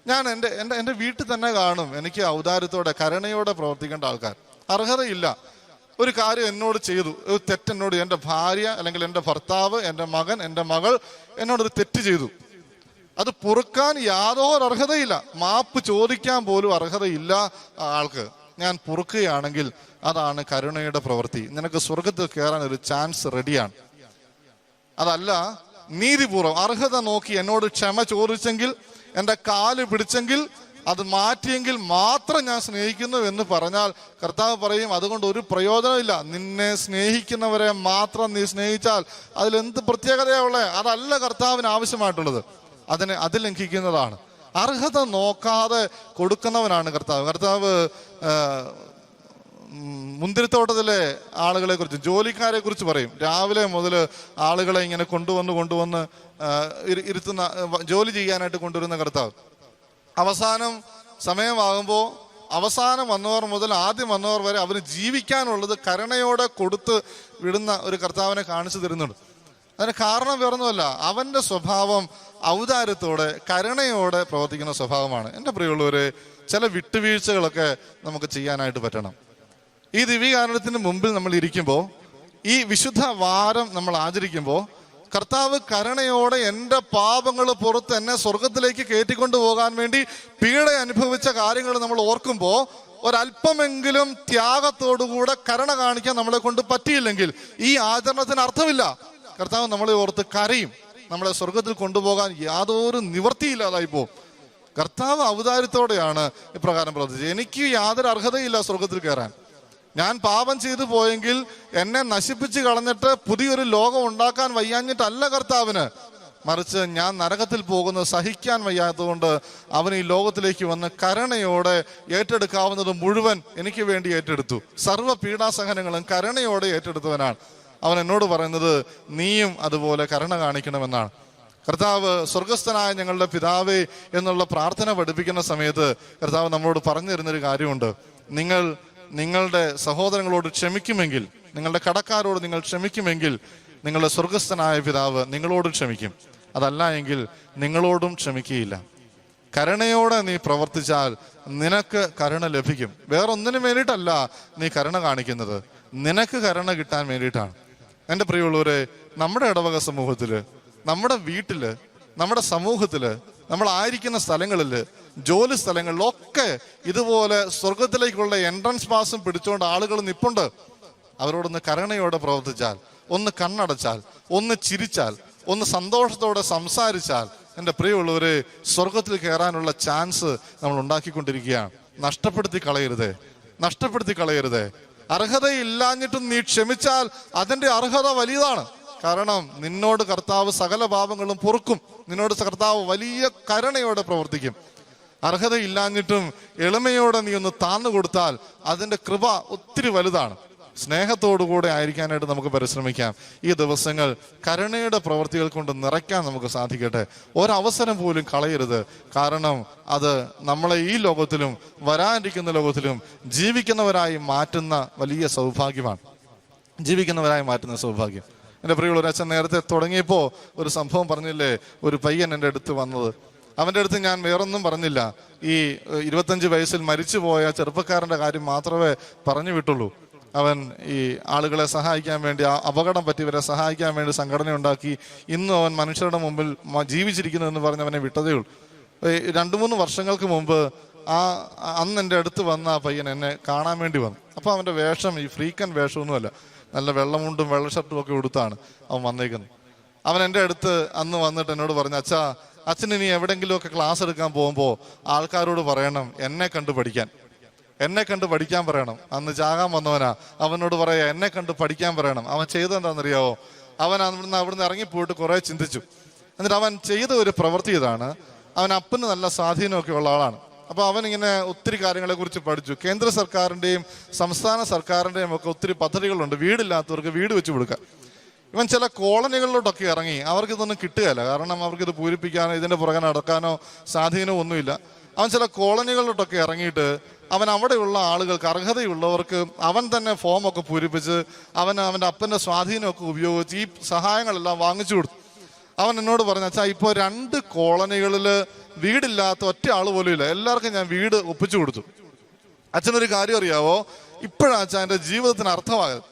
ഞാൻ എന്റെ എന്റെ എന്റെ വീട്ടിൽ തന്നെ കാണും എനിക്ക് ഔദാര്യത്തോടെ കരുണയോടെ പ്രവർത്തിക്കേണ്ട ആൾക്കാർ. അർഹതയില്ല. ഒരു കാര്യം എന്നോട് ചെയ്തു. ഒരു തെറ്റെന്നോട് എന്റെ ഭാര്യ അല്ലെങ്കിൽ എന്റെ ഭർത്താവ് എന്റെ മകൻ എന്റെ മകൾ എന്നോടൊരു തെറ്റ് ചെയ്തു. അത് പൊറുക്കാൻ യാതൊരു അർഹതയില്ല. മാപ്പ് ചോദിക്കാൻ പോലും അർഹതയില്ല ആൾക്ക്. ഞാൻ പൊറുക്കുകയാണെങ്കിൽ അതാണ് കരുണയുടെ പ്രവൃത്തി. നിനക്ക് സ്വർഗത്തിൽ കയറാൻ ഒരു ചാൻസ് റെഡിയാണ് അതല്ല നീതിപൂർവം അർഹത നോക്കി എന്നോട് ക്ഷമ ചോദിച്ചെങ്കിൽ എന്റെ കാൽ പിടിച്ചെങ്കിൽ അത് മാറ്റിയെങ്കിൽ മാത്രം ഞാൻ സ്നേഹിക്കുന്നു എന്ന് പറഞ്ഞാൽ കർത്താവ് പറയും അതുകൊണ്ട് ഒരു പ്രയോജനമില്ല നിന്നെ സ്നേഹിക്കുന്നവരെ മാത്രം നീ സ്നേഹിച്ചാൽ അതിലെന്ത് പ്രത്യേകതയാ ഉള്ളത് അതല്ല കർത്താവിന് ആവശ്യമായിട്ടുള്ളത്. അതിനെ അത് ലംഘിക്കുന്നതാണ്. അർഹത നോക്കാതെ കൊടുക്കുന്നവനാണ് കർത്താവ്. കർത്താവ് മുന്തിരിത്തോട്ടത്തിലെ ആളുകളെ കുറിച്ച് ജോലിക്കാരെ കുറിച്ച് പറയും. രാവിലെ മുതൽ ആളുകളെ ഇങ്ങനെ കൊണ്ടുവന്ന് കൊണ്ടുവന്ന് ഇരുത്തുന്ന ജോലി ചെയ്യാനായിട്ട് കൊണ്ടുവരുന്ന കർത്താവ്. അവസാനം സമയമാകുമ്പോൾ അവസാനം വന്നവർ മുതൽ ആദ്യം വന്നവർ വരെ അവന് ജീവിക്കാനുള്ളത് കരുണയോടെ കൊടുത്ത് വിടുന്ന ഒരു കർത്താവിനെ കാണിച്ചു തരുന്നുണ്ട്. അതിന് കാരണം വേറൊന്നുമല്ല. അവന്റെ സ്വഭാവം ഔദാര്യത്തോടെ കരുണയോടെ പ്രവർത്തിക്കുന്ന സ്വഭാവമാണ്. എന്റെ പ്രിയമുള്ളവരെ ചില വിട്ടുവീഴ്ചകളൊക്കെ നമുക്ക് ചെയ്യാനായിട്ട് പറ്റണം. ഈ ദിവ്യകാരണത്തിന് മുമ്പിൽ നമ്മൾ ഇരിക്കുമ്പോൾ ഈ വിശുദ്ധ വാരം നമ്മൾ ആചരിക്കുമ്പോൾ കർത്താവ് കരുണയോടെ എന്റെ പാപങ്ങൾ പുറത്ത് എന്നെ സ്വർഗത്തിലേക്ക് കയറ്റിക്കൊണ്ടു പോകാൻ വേണ്ടി പീഡ അനുഭവിച്ച കാര്യങ്ങൾ നമ്മൾ ഓർക്കുമ്പോൾ ഒരല്പമെങ്കിലും ത്യാഗത്തോടുകൂടെ കരുണ കാണിക്കാൻ നമ്മളെ കൊണ്ട് പറ്റിയില്ലെങ്കിൽ ഈ ആചരണത്തിന് അർത്ഥമില്ല. കർത്താവ് നമ്മളെ ഓർത്ത് കരയും. നമ്മളെ സ്വർഗത്തിൽ കൊണ്ടുപോകാൻ യാതൊരു നിവർത്തിയില്ലാതായി പോകും കർത്താവ് അവതാരത്തോടെയാണ് ഇപ്രകാരം പ്രവർത്തിച്ചത്. എനിക്ക് യാതൊരു അർഹതയില്ല സ്വർഗത്തിൽ കയറാൻ. ഞാൻ പാപം ചെയ്തു പോയെങ്കിൽ എന്നെ നശിപ്പിച്ച് കളഞ്ഞിട്ട് പുതിയൊരു ലോകം ഉണ്ടാക്കാൻ വയ്യാഞ്ഞിട്ടല്ല കർത്താവിന്. മറിച്ച് ഞാൻ നരകത്തിൽ പോകുന്നത് സഹിക്കാൻ വയ്യാത്തതുകൊണ്ട് അവൻ ഈ ലോകത്തിലേക്ക് വന്ന് കരുണയോടെ ഏറ്റെടുക്കാവുന്നത് മുഴുവൻ എനിക്ക് വേണ്ടി ഏറ്റെടുത്തു. സർവ പീഡാസഹനങ്ങളും കരുണയോടെ ഏറ്റെടുത്തവനാണ്. അവൻ എന്നോട് പറയുന്നത് നീയും അതുപോലെ കരുണ കാണിക്കണമെന്നാണ്. കർത്താവ് സ്വർഗസ്ഥനായ ഞങ്ങളുടെ പിതാവേ എന്നുള്ള പ്രാർത്ഥന പഠിപ്പിക്കുന്ന സമയത്ത് കർത്താവ് നമ്മളോട് പറഞ്ഞു തരുന്നൊരു കാര്യമുണ്ട്. നിങ്ങൾ നിങ്ങളുടെ സഹോദരങ്ങളോട് ക്ഷമിക്കുമെങ്കിൽ നിങ്ങളുടെ കടക്കാരോട് നിങ്ങൾ ക്ഷമിക്കുമെങ്കിൽ നിങ്ങളുടെ സ്വർഗസ്ഥനായ പിതാവ് നിങ്ങളോട് ക്ഷമിക്കും. അതല്ല എങ്കിൽ നിങ്ങളോടും ക്ഷമിക്കുകയില്ല. കരുണയോടെ നീ പ്രവർത്തിച്ചാൽ നിനക്ക് കരുണ ലഭിക്കും. വേറൊന്നിനും വേണ്ടിയിട്ടല്ല നീ കരുണ കാണിക്കുന്നത്. നിനക്ക് കരുണ കിട്ടാൻ വേണ്ടിയിട്ടാണ്. എന്റെ പ്രിയമുള്ളവരെ നമ്മുടെ ഇടവക സമൂഹത്തിൽ നമ്മുടെ വീട്ടിൽ നമ്മുടെ സമൂഹത്തിൽ നമ്മൾ ആയിരിക്കുന്ന സ്ഥലങ്ങളിൽ ജോലി സ്ഥലങ്ങളിലൊക്കെ ഇതുപോലെ സ്വർഗത്തിലേക്കുള്ള എൻട്രൻസ് പാസും പിടിച്ചുകൊണ്ട് ആളുകൾ നിപ്പുണ്ട്. അവരോടൊന്ന് കരുണയോടെ പ്രവർത്തിച്ചാൽ ഒന്ന് കണ്ണടച്ചാൽ ഒന്ന് ചിരിച്ചാൽ ഒന്ന് സന്തോഷത്തോടെ സംസാരിച്ചാൽ എന്റെ പ്രിയമുള്ളവരെ സ്വർഗത്തിൽ കയറാനുള്ള ചാൻസ് നമ്മൾ ഉണ്ടാക്കിക്കൊണ്ടിരിക്കുകയാണ്. നഷ്ടപ്പെടുത്തി കളയരുതേ. നഷ്ടപ്പെടുത്തി കളയരുതേ. അർഹതയില്ലാഞ്ഞിട്ടും നീ ക്ഷമിച്ചാൽ അതിന്റെ അർഹത വലിയതാണ്. കാരണം നിന്നോട് കർത്താവ് സകല പാപങ്ങളും പൊറുക്കും. നിന്നോട് കർത്താവ് വലിയ കരുണയോടെ പ്രവർത്തിക്കും. അർഹതയില്ലാഞ്ഞിട്ടും എളിമയോടെ നീ ഒന്ന് താന്നു കൊടുത്താൽ അതിന്റെ കൃപ ഒത്തിരി വലുതാണ്. സ്നേഹത്തോടുകൂടെ ആയിരിക്കാനായിട്ട് നമുക്ക് പരിശ്രമിക്കാം. ഈ ദിവസങ്ങൾ കരുണയുടെ പ്രവൃത്തികൾ കൊണ്ട് നിറയ്ക്കാൻ നമുക്ക് സാധിക്കട്ടെ. ഒരവസരം പോലും കളയരുത്. കാരണം അത് നമ്മളെ ഈ ലോകത്തിലും വരാനിരിക്കുന്ന ലോകത്തിലും ജീവിക്കുന്നവരായി മാറ്റുന്ന വലിയ സൗഭാഗ്യമാണ്. ജീവിക്കുന്നവരായി മാറ്റുന്ന സൗഭാഗ്യം. എന്റെ പ്രിയമുള്ള ഒരച്ഛൻ നേരത്തെ തുടങ്ങിയപ്പോൾ ഒരു സംഭവം പറഞ്ഞില്ലേ? ഒരു പയ്യൻ എന്റെ അടുത്ത് വന്നത്. അവന്റെ അടുത്ത് ഞാൻ വേറൊന്നും പറഞ്ഞില്ല. ഈ ഇരുപത്തഞ്ച് വയസ്സിൽ മരിച്ചുപോയ ചെറുപ്പക്കാരന്റെ കാര്യം മാത്രമേ പറഞ്ഞു വിട്ടുള്ളൂ. അവൻ ഈ ആളുകളെ സഹായിക്കാൻ വേണ്ടി ആ അപകടം പറ്റിയവരെ സഹായിക്കാൻ വേണ്ടി സംഘടന ഉണ്ടാക്കി ഇന്നും അവൻ മനുഷ്യരുടെ മുമ്പിൽ ജീവിച്ചിരിക്കുന്നു എന്ന് പറഞ്ഞ് അവനെ വിട്ടതേ ഉള്ളൂ. രണ്ടു മൂന്ന് വർഷങ്ങൾക്ക് മുമ്പ് ആ- അന്ന് എന്റെ അടുത്ത് വന്ന ആ പയ്യൻ എന്നെ കാണാൻ വേണ്ടി വന്നു. അപ്പോൾ അവന്റെ വേഷം ഈ ഫ്രീക്കൻ വേഷമൊന്നുമല്ല. നല്ല വെള്ളമുണ്ടും വെള്ള ഷർട്ടും ഒക്കെ ഉടുത്താണ് അവൻ വന്നേക്കുന്നത്. അവൻ എന്റെ അടുത്ത് അന്ന് വന്നിട്ട് എന്നോട് പറഞ്ഞു അച്ഛാ അച്ഛൻ ഇനി എവിടെങ്കിലുമൊക്കെ ക്ലാസ് എടുക്കാൻ പോകുമ്പോൾ ആൾക്കാരോട് പറയണം എന്നെ കണ്ട് പഠിക്കാൻ. എന്നെ കണ്ട് പഠിക്കാൻ പറയണം. അന്ന് ചാകാൻ വന്നവനാ. അവനോട് പറയാ എന്നെ കണ്ട് പഠിക്കാൻ പറയണം. അവൻ ചെയ്തെന്താണെന്നറിയാവോ അവൻ അവിടുന്ന് അവിടുന്ന് ഇറങ്ങിപ്പോയിട്ട് കുറെ ചിന്തിച്ചു. എന്നിട്ട് അവൻ ചെയ്ത ഒരു പ്രവൃത്തി ഇതാണ്. അവൻ അപ്പന് നല്ല സ്വാധീനമൊക്കെ ഉള്ള ആളാണ്. അപ്പൊ അവൻ ഇങ്ങനെ ഒത്തിരി കാര്യങ്ങളെ കുറിച്ച് പഠിച്ചു. കേന്ദ്ര സർക്കാരിന്റെയും സംസ്ഥാന സർക്കാരിന്റെയും ഒക്കെ ഒത്തിരി പദ്ധതികളുണ്ട്. വീടില്ലാത്തവർക്ക് വീട് വെച്ച് കൊടുക്കാം ഇവൻ ചില കോളനികളിലോട്ടൊക്കെ ഇറങ്ങി. അവർക്ക് ഇതൊന്നും കിട്ടുകയില്ല. കാരണം അവർക്ക് ഇത് പൂരിപ്പിക്കാനോ ഇതിന്റെ പുറകെ നടക്കാനോ സ്വാധീനമോ ഒന്നുമില്ല. അവൻ ചില കോളനികളിലോട്ടൊക്കെ ഇറങ്ങിയിട്ട് അവൻ അവിടെയുള്ള ആളുകൾക്ക് അർഹതയുള്ളവർക്ക് അവൻ തന്നെ ഫോമൊക്കെ പൂരിപ്പിച്ച് അവൻ അവന്റെ അപ്പന്റെ സ്വാധീനമൊക്കെ ഉപയോഗിച്ച് ഈ സഹായങ്ങളെല്ലാം വാങ്ങിച്ചു കൊടുത്തു. അവൻ എന്നോട് പറഞ്ഞു അച്ഛാ ഇപ്പോൾ രണ്ട് കോളനികളിൽ വീടില്ലാത്ത ഒറ്റ ആൾ പോലും ഇല്ല. എല്ലാവർക്കും ഞാൻ വീട് ഒപ്പിച്ചു കൊടുത്തു. അച്ഛനൊരു കാര്യം അറിയാവോ? ഇപ്പോഴാണ് അച്ഛാ എന്റെ ജീവിതത്തിന് അർത്ഥമായത്.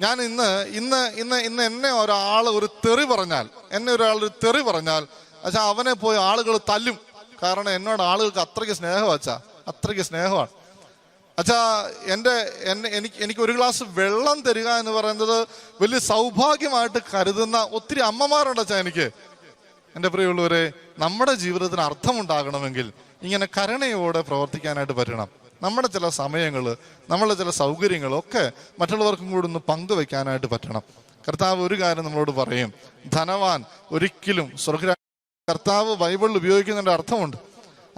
ഞാൻ ഇന്ന് ഇന്ന് ഇന്ന് ഇന്ന് എന്നെ ഒരാൾ ഒരു തെറി പറഞ്ഞാൽ എന്നെ ഒരാൾ ഒരു തെറി പറഞ്ഞാൽ പക്ഷേ അവനെ പോയി ആളുകൾ തല്ലും. കാരണം എന്നോട് ആളുകൾക്ക് അത്രയ്ക്ക് സ്നേഹം അച്ഛാ. അത്രയ്ക്ക് സ്നേഹമാണ്. അച്ഛാ എന്റെ എന്നെ എനിക്ക് എനിക്ക് ഒരു ഗ്ലാസ് വെള്ളം തരിക എന്ന് പറയുന്നത് വലിയ സൗഭാഗ്യമായിട്ട് കരുതുന്ന ഒത്തിരി അമ്മമാരുണ്ട് അച്ഛാ എനിക്ക്. എന്റെ പ്രിയമുള്ളവരെ നമ്മുടെ ജീവിതത്തിന് അർത്ഥമുണ്ടാകണമെങ്കിൽ ഇങ്ങനെ കരുണയോടെ പ്രവർത്തിക്കാനായിട്ട് പറ്റണം. നമ്മുടെ ചില സമയങ്ങൾ നമ്മളുടെ ചില സൗകര്യങ്ങളൊക്കെ മറ്റുള്ളവർക്കും കൂടി ഒന്ന് പങ്കുവെക്കാനായിട്ട് പറ്റണം. കർത്താവ് ഒരു കാര്യം നമ്മളോട് പറയും. ധനവാൻ ഒരിക്കലും സ്വർഗ കർത്താവ് ബൈബിളിൽ ഉപയോഗിക്കുന്നതിന്റെ അർത്ഥമുണ്ട്.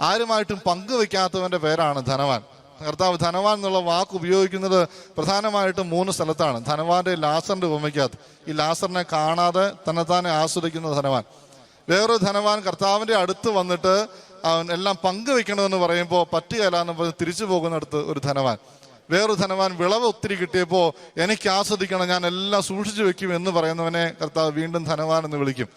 ആരുമായിട്ടും പങ്കുവെക്കാത്തവന്റെ പേരാണ് ധനവാൻ. കർത്താവ് ധനവാൻ എന്നുള്ള വാക്ക് ഉപയോഗിക്കുന്നത് പ്രധാനമായിട്ടും മൂന്ന് സ്ഥലത്താണ്. ധനവാന്റെ ലാസറിന്റെ ഉപമയ്ക്കകത്ത്. ഈ ലാസറിനെ കാണാതെ തന്നെത്താനെ ആസ്വദിക്കുന്ന ധനവാൻ. വേറൊരു ധനവാൻ കർത്താവിന്റെ അടുത്ത് വന്നിട്ട് എല്ലാം പങ്കുവെക്കണമെന്ന് പറയുമ്പോൾ പറ്റുകയില്ല എന്ന് പറഞ്ഞ് തിരിച്ചു പോകുന്നിടത്ത് ഒരു ധനവാൻ. വേറൊരു ധനവാൻ വിളവ് ഒത്തിരി കിട്ടിയപ്പോൾ എനിക്ക് ആസ്വദിക്കണം ഞാൻ എല്ലാം സൂക്ഷിച്ചു വെക്കും എന്ന് പറയുന്നവനെ കർത്താവ് വീണ്ടും ധനവാൻ എന്ന് വിളിക്കും.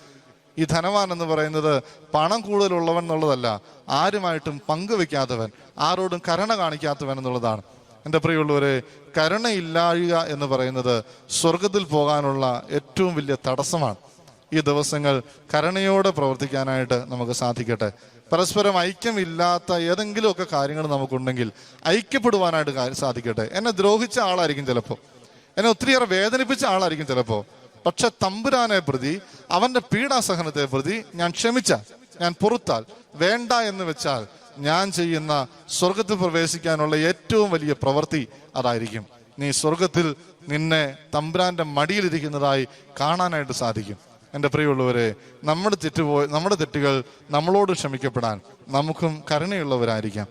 ഈ ധനവാൻ എന്ന് പറയുന്നത് പണം കൂടുതലുള്ളവൻ എന്നുള്ളതല്ല ആരുമായിട്ടും പങ്കുവെക്കാത്തവൻ ആരോടും കരുണ കാണിക്കാത്തവൻ എന്നുള്ളതാണ്. എന്റെ പ്രിയമുള്ളവരെ കരുണയില്ലാഴുക എന്ന് പറയുന്നത് സ്വർഗത്തിൽ പോകാനുള്ള ഏറ്റവും വലിയ തടസ്സമാണ്. ഈ ദിവസങ്ങൾ കരുണയോടെ പ്രവർത്തിക്കാനായിട്ട് നമുക്ക് സാധിക്കട്ടെ. പരസ്പരം ഐക്യമില്ലാത്ത ഏതെങ്കിലുമൊക്കെ കാര്യങ്ങൾ നമുക്കുണ്ടെങ്കിൽ ഐക്യപ്പെടുവാനായിട്ട് സാധിക്കട്ടെ. എന്നെ ദ്രോഹിച്ച ആളായിരിക്കും ചിലപ്പോൾ എന്നെ ഒത്തിരിയേറെ വേദനിപ്പിച്ച ആളായിരിക്കും ചിലപ്പോൾ പക്ഷെ തമ്പുരാനെ പ്രതി അവന്റെ പീഡാസഹനത്തെ പ്രതി ഞാൻ ക്ഷമിച്ച ഞാൻ പൊറുത്താൽ. വേണ്ട എന്ന് വെച്ചാൽ ഞാൻ ചെയ്യുന്ന സ്വർഗത്തിൽ പ്രവേശിക്കാനുള്ള ഏറ്റവും വലിയ പ്രവൃത്തി അതായിരിക്കും. നീ സ്വർഗത്തിൽ നിന്നെ തമ്പുരാന്റെ മടിയിലിരിക്കുന്നതായി കാണാനായിട്ട് സാധിക്കും. എന്റെ പ്രിയമുള്ളവരെ നമ്മുടെ തെറ്റുപോയ നമ്മുടെ തെറ്റുകൾ നമ്മളോട് ക്ഷമിക്കപ്പെടാൻ നമുക്കും കരുണയുള്ളവരായിരിക്കാം.